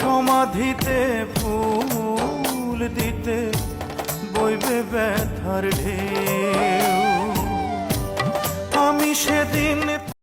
সমাধিতে ফুল দিতে বইবে ব্যথার ঢেউ। আমি সেদিন